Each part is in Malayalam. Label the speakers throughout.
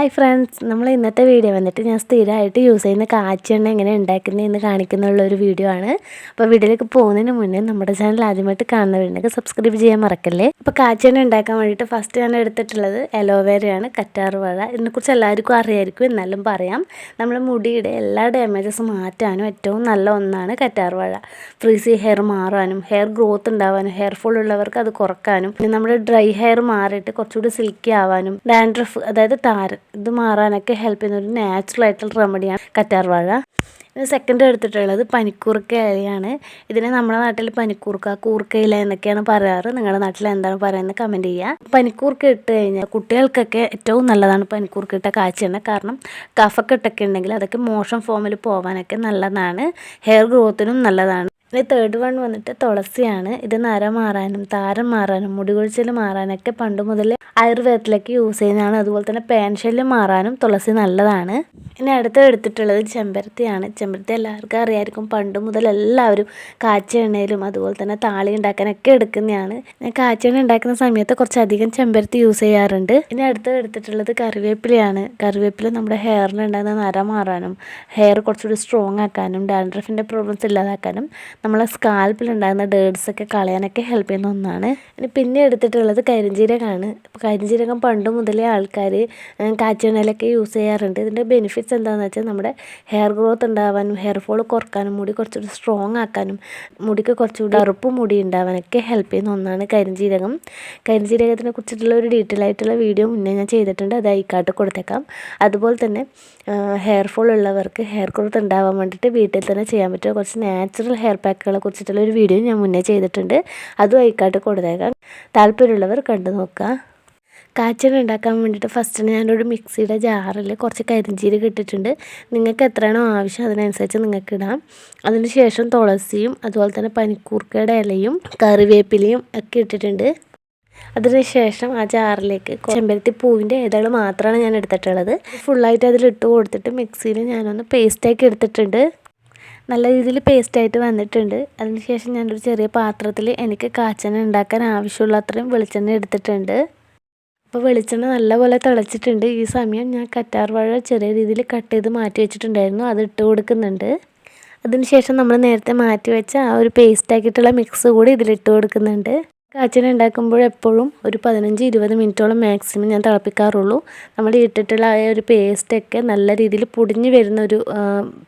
Speaker 1: ഹായ് ഫ്രണ്ട്സ് നമ്മൾ ഇന്നത്തെ വീഡിയോ വന്നിട്ട് ഞാൻ സ്ഥിരമായിട്ട് യൂസ് ചെയ്യുന്ന കാച്ചെണ്ണ എങ്ങനെ ഉണ്ടാക്കുന്നതെന്ന് കാണിക്കുന്നുള്ള ഒരു വീഡിയോ ആണ്. അപ്പോൾ വീഡിയോയിലേക്ക് പോകുന്നതിന് മുന്നേ നമ്മുടെ ചാനൽ ആദ്യമായിട്ട് കാണുന്നവരുണ്ടെങ്കിൽ സബ്സ്ക്രൈബ് ചെയ്യാൻ മറക്കല്ലേ? അപ്പോൾ കാച്ചെണ്ണ ഉണ്ടാക്കാൻ വേണ്ടിയിട്ട് ഫസ്റ്റ് ഞാൻ എടുത്തിട്ടുള്ളത് അലോവേരയാണ് കറ്റാറ് വാഴ. ഇതിനെക്കുറിച്ച് എല്ലാവർക്കും അറിയായിരിക്കും എന്നാലും പറയാം. നമ്മൾ മുടിയുടെ എല്ലാ ഡാമേജസ് മാറ്റാനും ഏറ്റവും നല്ല ഒന്നാണ് കറ്റാറ് വാഴ. ഫ്രീസി ഹെയർ മാറാനും ഹെയർ ഗ്രോത്ത് ഉണ്ടാവാനും ഹെയർ ഫോൾ ഉള്ളവർക്ക് അത് കുറക്കാനും പിന്നെ നമ്മുടെ ഡ്രൈ ഹെയർ മാറിയിട്ട് കുറച്ചുകൂടി സിൽക്കി ആവാനും ഡാൻഡ്രഫ് അതായത് താരൻ ഇത് മാറാനൊക്കെ ഹെൽപ്പ് ചെയ്യുന്ന ഒരു നാച്ചുറൽ ആയിട്ടുള്ള റെമഡിയാണ് കറ്റാർവാഴ ഇത് സെക്കൻഡ് എടുത്തിട്ടുള്ളത് പനിക്കൂർക്ക ഇലയാണ്. ഇതിനെ നമ്മുടെ നാട്ടിൽ പനിക്കൂർക്ക കൂർക്ക ഇല എന്നൊക്കെയാണ് പറയാറ്. നിങ്ങളുടെ നാട്ടിൽ എന്താണ് പറയുന്നത് കമന്റ് ചെയ്യുക. പനിക്കൂർക്ക ഇട്ട് കഴിഞ്ഞാൽ കുട്ടികൾക്കൊക്കെ ഏറ്റവും നല്ലതാണ് പനിക്കൂർക്ക ഇട്ട കാച്ചെണ്ണ കാരണം കഫക്കെട്ടൊക്കെ ഉണ്ടെങ്കിൽ അതൊക്കെ മോശം ഫോമിൽ പോകാനൊക്കെ നല്ലതാണ്. ഹെയർ ഗ്രോത്തിനും നല്ലതാണ്. ഇനി തേർഡ് വൺ വന്നിട്ട് തുളസിയാണ്. ഇത് നര മാറാനും താരം മാറാനും മുടി കൊഴിച്ചിൽ മാറാനൊക്കെ പണ്ട് മുതൽ ആയുർവേദത്തിലേക്ക് യൂസ് ചെയ്യുന്നതാണ്. അതുപോലെ തന്നെ പേൻശല്യം മാറാനും തുളസി നല്ലതാണ്. ഇനി അടുത്ത് എടുത്തിട്ടുള്ളത് ചെമ്പരത്തിയാണ്. ചെമ്പരത്തി എല്ലാവർക്കും അറിയായിരിക്കും. പണ്ട് മുതൽ എല്ലാവരും കാച്ച എണ്ണയിലും അതുപോലെ തന്നെ താളി ഉണ്ടാക്കാനൊക്കെ എടുക്കുന്നതാണ്. ഞാൻ കാച്ച എണ്ണ ഉണ്ടാക്കുന്ന സമയത്ത് കുറച്ചധികം ചെമ്പരത്തി യൂസ് ചെയ്യാറുണ്ട്. ഇനി അടുത്ത് എടുത്തിട്ടുള്ളത് കറിവേപ്പിലയാണ്. കറിവേപ്പില നമ്മുടെ ഹെയറിന് ഉണ്ടാകുന്ന നര മാറാനും ഹെയർ കുറച്ചുകൂടി സ്ട്രോങ് ആക്കാനും ഡാൻഡ്രഫിന്റെ പ്രോബ്ലംസ് ഇല്ലാതാക്കാനും നമ്മളെ സ്കാൽപ്പിലുണ്ടാകുന്ന ഡേഡ്സൊക്കെ കളയാനൊക്കെ ഹെൽപ്പ് ചെയ്യുന്ന ഒന്നാണ്. പിന്നെ എടുത്തിട്ടുള്ളത് കരിഞ്ജീരകമാണ് അപ്പോൾ കരിഞ്ജീരകം പണ്ട് മുതലേ ആൾക്കാർ കാച്ചെണ്ണയിലൊക്കെ യൂസ് ചെയ്യാറുണ്ട്. ഇതിന്റെ ബെനിഫിറ്റ്സ് എന്താണെന്ന് വെച്ചാൽ നമ്മുടെ ഹെയർ ഗ്രോത്ത് ഉണ്ടാവാനും ഹെയർ ഫോൾ കുറക്കാനും മുടി കുറച്ചുകൂടി സ്ട്രോങ് ആക്കാനും മുടിക്ക് കുറച്ചുകൂടി അറുപ്പ് മുടി ഉണ്ടാവാനൊക്കെ ഹെൽപ്പ് ചെയ്യുന്ന ഒന്നാണ് കരിഞ്ജീരകം കരിഞ്ജീരകത്തിനെ കുറിച്ചിട്ടുള്ള ഒരു ഡീറ്റെയിൽ ആയിട്ടുള്ള വീഡിയോ മുന്നേ ഞാൻ ചെയ്തിട്ടുണ്ട്. അത് ഐക്കാട്ട് കൊടുത്തേക്കാം. അതുപോലെ തന്നെ ഹെയർ ഫോൾ ഉള്ളവർക്ക് ഹെയർ ഗ്രോത്ത് ഉണ്ടാവാൻ വേണ്ടിയിട്ട് വീട്ടിൽ തന്നെ ചെയ്യാൻ പറ്റുക കുറച്ച് നാച്ചുറൽ ഹെയർ പാക്കുകളെ കുറിച്ചിട്ടുള്ള ഒരു വീഡിയോ ഞാൻ മുന്നേ ചെയ്തിട്ടുണ്ട്. അതും ഐക്കാട്ട് കൊടുത്തേക്കാം. താല്പര്യമുള്ളവർ കണ്ടു നോക്കുക. കാച്ചൻ ഉണ്ടാക്കാൻ വേണ്ടിയിട്ട് ഫസ്റ്റ് ഞാനൊരു മിക്സിയുടെ ജാറിൽ കുറച്ച് കരിഞ്ചീരക ഇട്ടിട്ടുണ്ട്. നിങ്ങൾക്ക് എത്രയാണോ ആവശ്യം അതിനനുസരിച്ച് നിങ്ങൾക്ക് ഇടാം. അതിനുശേഷം തുളസിയും അതുപോലെ തന്നെ പനിക്കൂർക്കയുടെ ഇലയും കറിവേപ്പിലയും ഒക്കെ ഇട്ടിട്ടുണ്ട്. അതിനുശേഷം ആ ജാറിലേക്ക് ചെമ്പരത്തി പൂവിന്റെ ഇതൾ മാത്രമാണ് ഞാൻ എടുത്തിട്ടുള്ളത്. ഫുള്ളായിട്ട് അതിൽ ഇട്ട് കൊടുത്തിട്ട് മിക്സിയിൽ ഞാനൊന്ന് പേസ്റ്റാക്കി എടുത്തിട്ടുണ്ട്. നല്ല രീതിയിൽ പേസ്റ്റായിട്ട് വന്നിട്ടുണ്ട്. അതിനുശേഷം ഞാനൊരു ചെറിയ പാത്രത്തിൽ എനിക്ക് കാച്ചെണ്ണ ഉണ്ടാക്കാൻ ആവശ്യമുള്ള അത്രയും വെളിച്ചെണ്ണ എടുത്തിട്ടുണ്ട്. അപ്പോൾ വെളിച്ചെണ്ണ നല്ലപോലെ തിളച്ചിട്ടുണ്ട്. ഈ സമയം ഞാൻ കറ്റാർ വാഴ ചെറിയ രീതിയിൽ കട്ട് ചെയ്ത് മാറ്റി വെച്ചിട്ടുണ്ടായിരുന്നു. അത് ഇട്ട് കൊടുക്കുന്നുണ്ട്. അതിനുശേഷം നമ്മൾ നേരത്തെ മാറ്റി വെച്ച ആ ഒരു പേസ്റ്റാക്കിയിട്ടുള്ള മിക്സ് കൂടി ഇതിലിട്ട് കൊടുക്കുന്നുണ്ട്. കാച്ചിന് ഉണ്ടാക്കുമ്പോൾ എപ്പോഴും ഒരു പതിനഞ്ച് ഇരുപത് മിനിറ്റോളം മാക്സിമം ഞാൻ തിളപ്പിക്കാറുള്ളൂ. നമ്മൾ ഇട്ടിട്ടുള്ള ആ ഒരു പേസ്റ്റൊക്കെ നല്ല രീതിയിൽ പൊടിഞ്ഞ് വരുന്ന ഒരു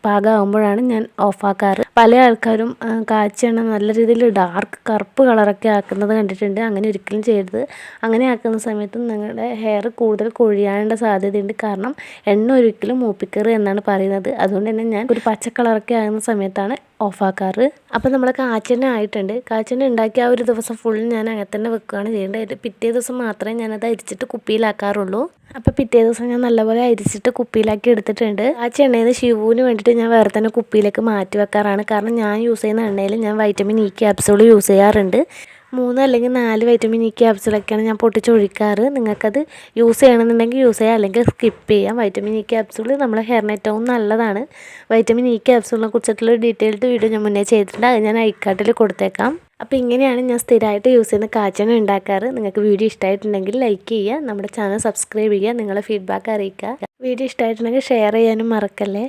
Speaker 1: പാകമാകുമ്പോഴാണ് ഞാൻ ഓഫാക്കാറ് പല ആൾക്കാരും കാച്ചെണ്ണ നല്ല രീതിയിൽ ഡാർക്ക് കറുപ്പ് കളറൊക്കെ ആക്കുന്നത് കണ്ടിട്ടുണ്ട്. അങ്ങനെ ഒരിക്കലും ചെയ്യരുത്. അങ്ങനെ ആക്കുന്ന സമയത്ത് നിങ്ങളുടെ ഹെയർ കൂടുതൽ കൊഴിയാനുള്ള സാധ്യതയുണ്ട്. കാരണം എണ്ണ ഒരിക്കലും മൂപ്പിക്കറ് എന്നാണ് പറയുന്നത്. അതുകൊണ്ട് തന്നെ ഞാൻ ഒരു പച്ച കളറൊക്കെ ആകുന്ന സമയത്താണ് ഓഫാക്കാറ് അപ്പോൾ നമ്മൾ കാച്ചെണ്ണ ആയിട്ടുണ്ട്. കാച്ചെണ്ണ ഉണ്ടാക്കി ആ ഒരു ദിവസം ഫുൾ ഞാൻ അങ്ങനെ തന്നെ വെക്കുകയാണ് ചെയ്യേണ്ടത്. പിറ്റേ ദിവസം മാത്രമേ ഞാനത് അരിച്ചിട്ട് കുപ്പിയിലാക്കാറുള്ളൂ. അപ്പോൾ പിറ്റേ ദിവസം ഞാൻ നല്ലപോലെ അരിച്ചിട്ട് കുപ്പിയിലാക്കി എടുത്തിട്ടുണ്ട്. ആ ചെണ്ണയിൽ നിന്ന് ശിവുവിന് വേണ്ടിയിട്ട് ഞാൻ വേറെ തന്നെ കുപ്പിയിലേക്ക് മാറ്റി വെക്കാറാണ് കാരണം ഞാൻ യൂസ് ചെയ്യുന്ന എണ്ണയിൽ ഞാൻ വൈറ്റമിൻ ഇ ക്യാപ്സൂൾ യൂസ് ചെയ്യാറുണ്ട്. മൂന്ന് അല്ലെങ്കിൽ നാല് വൈറ്റമിൻ ഇ ക്യാപ്സൂളൊക്കെയാണ് ഞാൻ പൊട്ടിച്ചൊഴിക്കാറ് നിങ്ങൾക്കത് യൂസ് ചെയ്യണമെന്നുണ്ടെങ്കിൽ യൂസ് ചെയ്യാം. അല്ലെങ്കിൽ സ്കിപ്പ് ചെയ്യാം. വൈറ്റമിൻ ഇ ക്യാപ്സൂൾ നമ്മളെ ഹെയറിന് ഏറ്റവും നല്ലതാണ്. വൈറ്റമിൻ ഇ ക്യാപ്സൂളിനെ കുറിച്ചിട്ടുള്ള ഡീറ്റെയിൽഡ് വീഡിയോ ഞാൻ മുന്നേ ചെയ്തിട്ടുണ്ട്. അത് ഞാൻ ഐക്കാട്ടിൽ കൊടുത്തേക്കാം. അപ്പോൾ ഇങ്ങനെയാണ് ഞാൻ സ്ഥിരമായിട്ട് യൂസ് ചെയ്യുന്ന കാച്ചെണ്ണ ഉണ്ടാക്കാറ്. നിങ്ങൾക്ക് വീഡിയോ ഇഷ്ടമായിട്ടുണ്ടെങ്കിൽ ലൈക്ക് ചെയ്യുക. നമ്മുടെ ചാനൽ സബ്സ്ക്രൈബ് ചെയ്യുക. നിങ്ങളുടെ ഫീഡ്ബാക്ക് അറിയിക്കുക. വീഡിയോ ഇഷ്ടമായിട്ടുണ്ടെങ്കിൽ ഷെയർ ചെയ്യാനും മറക്കല്ലേ?